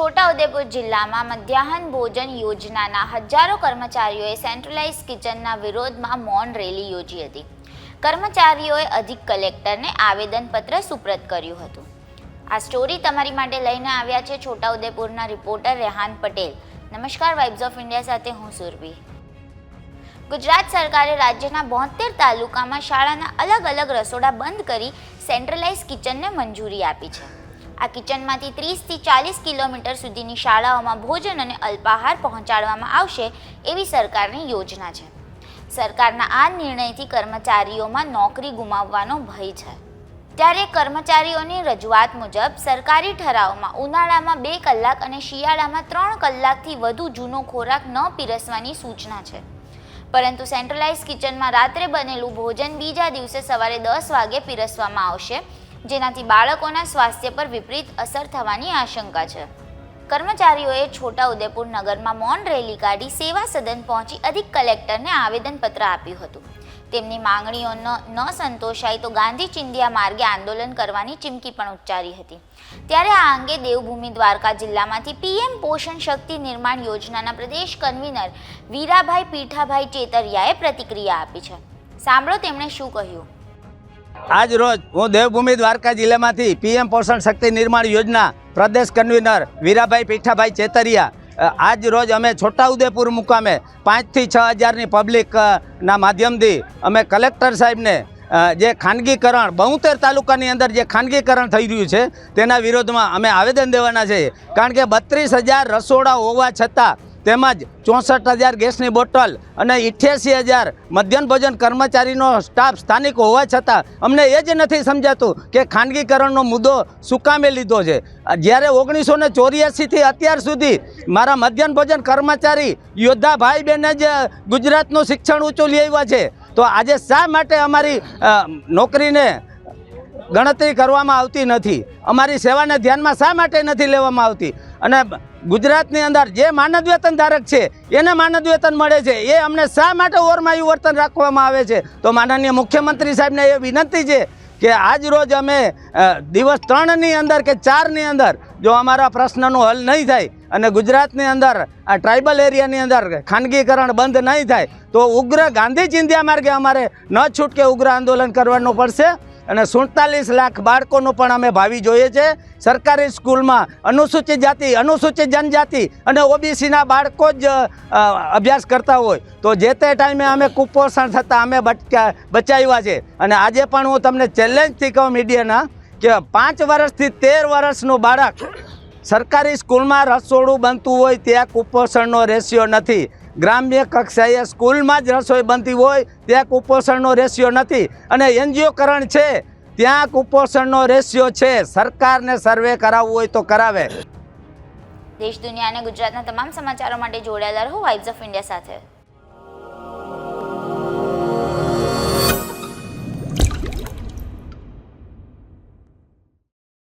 છોટાઉદેપુર જિલ્લામાં મધ્યાહન ભોજન યોજનાના હજારો કર્મચારીઓએ સેન્ટ્રલાઇઝ કિચનના વિરોધમાં મૌન રેલી યોજી હતી. કર્મચારીઓએ અધિક કલેક્ટરને આવેદનપત્ર સુપ્રત કર્યું હતું. આ સ્ટોરી તમારી માટે લઈને આવ્યા છે છોટાઉદેપુરના રિપોર્ટર રેહાન પટેલ. નમસ્કાર વાઇબ્સ ઓફ ઇન્ડિયા સાથે હું સુરભી. ગુજરાત સરકારે રાજ્યના બોતેર તાલુકામાં શાળાના અલગ અલગ રસોડા બંધ કરી સેન્ટ્રલાઇઝ કિચનને મંજૂરી આપી છે. આ કિચનમાંથી ત્રીસથી ચાલીસ કિલોમીટર સુધીની શાળાઓમાં ભોજન અને અલ્પાહાર પહોંચાડવામાં આવશે એવી સરકારની યોજના છે. સરકારના આ નિર્ણયથી કર્મચારીઓમાં નોકરી ગુમાવવાનો ભય છે. ત્યારે કર્મચારીઓની રજૂઆત મુજબ સરકારી ઠરાવમાં ઉનાળામાં બે કલાક અને શિયાળામાં ત્રણ કલાકથી વધુ જૂનો ખોરાક ન પીરસવાની સૂચના છે. પરંતુ સેન્ટ્રલાઇઝ કિચનમાં રાત્રે બનેલું ભોજન બીજા દિવસે સવારે દસ વાગે પીરસવામાં આવશે જેનાથી બાળકોના સ્વાસ્થ્ય પર વિપરીત અસર થવાની આશંકા છે. કર્મચારીઓએ છોટાઉદેપુર નગરમાં મૌન રેલી કાઢી સેવા સદન પહોંચી અધિક કલેક્ટરને આવેદનપત્ર આપ્યું હતું. તેમની માંગણીઓ ન સંતોષાય તો ગાંધી ચિંધિયા માર્ગે આંદોલન કરવાની ચીમકી પણ ઉચ્ચારી હતી. ત્યારે આ અંગે દેવભૂમિ દ્વારકા જિલ્લામાંથી પીએમ પોષણ શક્તિ નિર્માણ યોજનાના પ્રદેશ કન્વીનર વીરાભાઈ પીઠાભાઈ ચેતરિયાએ પ્રતિક્રિયા આપી છે. સાંભળો તેમણે શું કહ્યું. આજ રોજ હું દેવભૂમિ દ્વારકા જિલ્લામાંથી પીએમ પોષણ શક્તિ નિર્માણ યોજના પ્રદેશ કન્વીનર વીરાભાઈ પીઠાભાઈ ચેતરિયા આજ રોજ અમે છોટાઉદેપુર મુકામે પાંચથી છ હજારની પબ્લિકના માધ્યમથી અમે કલેક્ટર સાહેબને જે ખાનગીકરણ બહુતેર તાલુકાની અંદર જે ખાનગીકરણ થઈ રહ્યું છે, તેના વિરોધમાં અમે આવેદન દેવાના છે. કારણ કે બત્રીસ હજાર રસોડા હોવા છતાં તેમજ ચોસઠ હજાર ગેસની બોટલ અને ઇઠ્યાસી હજાર મધ્યાહન ભોજન કર્મચારીનો સ્ટાફ સ્થાનિક હોવા છતાં અમને એ જ નથી સમજાતું કે ખાનગીકરણનો મુદ્દો સુકામે લીધો છે. જ્યારે ઓગણીસો ને ચોર્યાસીથી અત્યાર સુધી મારા મધ્યાહન ભોજન કર્મચારી યોદ્ધા ભાઈ બહેને જ ગુજરાતનું શિક્ષણ ઊંચું લઈ આવ્યા છે, તો આજે શા માટે અમારી નોકરીને ગણતરી કરવામાં આવતી નથી. અમારી સેવાને ધ્યાનમાં શા માટે નથી લેવામાં આવતી? અને ગુજરાતની અંદર જે માનદ વેતન ધારક છે, એને માનદ વેતન મળે છે, એ અમને શા માટે ઓરમાયું વર્તન રાખવામાં આવે છે? તો માનનીય મુખ્યમંત્રી સાહેબને એ વિનંતી છે કે આજ રોજ અમે દિવસ ત્રણની અંદર કે ચારની અંદર, જો અમારા પ્રશ્નનો હલ નહીં થાય અને ગુજરાતની અંદર, આ ટ્રાઇબલ એરિયાની અંદર ખાનગીકરણ બંધ નહીં થાય, તો ઉગ્ર ગાંધી ચિંધ્યા માર્ગે અમારે ન છૂટકે ઉગ્ર આંદોલન કરવાનું પડશે. અને સુડતાલીસ લાખ બાળકોનું પણ અમે ભાવિ જોઈએ છે. સરકારી સ્કૂલમાં અનુસૂચિત જાતિ, અનુસૂચિત જનજાતિ અને ઓબીસીના બાળકો જ અભ્યાસ કરતા હોય. તો જે તે ટાઈમે અમે કુપોષણ થતાં અમે બચાવ્યા છે. અને આજે પણ હું તમને ચેલેન્જથી કહું મીડિયાના કે પાંચ વર્ષથી તેર વર્ષનું બાળક સરકારી સ્કૂલમાં રસોડું બનતું હોય ત્યાં કુપોષણનો રેશિયો નથી. ગ્રામ્ય કક્ષાએ સ્કૂલમાં જ રસોઈ બનતી હોય, ત્યાં કુપોષણનો રેશિયો નથી. અને એનજીઓકરણ છે, ત્યાં કુપોષણનો રેશિયો છે. સરકારને સર્વે કરાવવું હોય તો કરાવે. દેશ દુનિયા અને ગુજરાતના તમામ સમાચારો માટે જોડાયેલા રહો વાઇબ્સ ઓફ ઇન્ડિયા સાથે.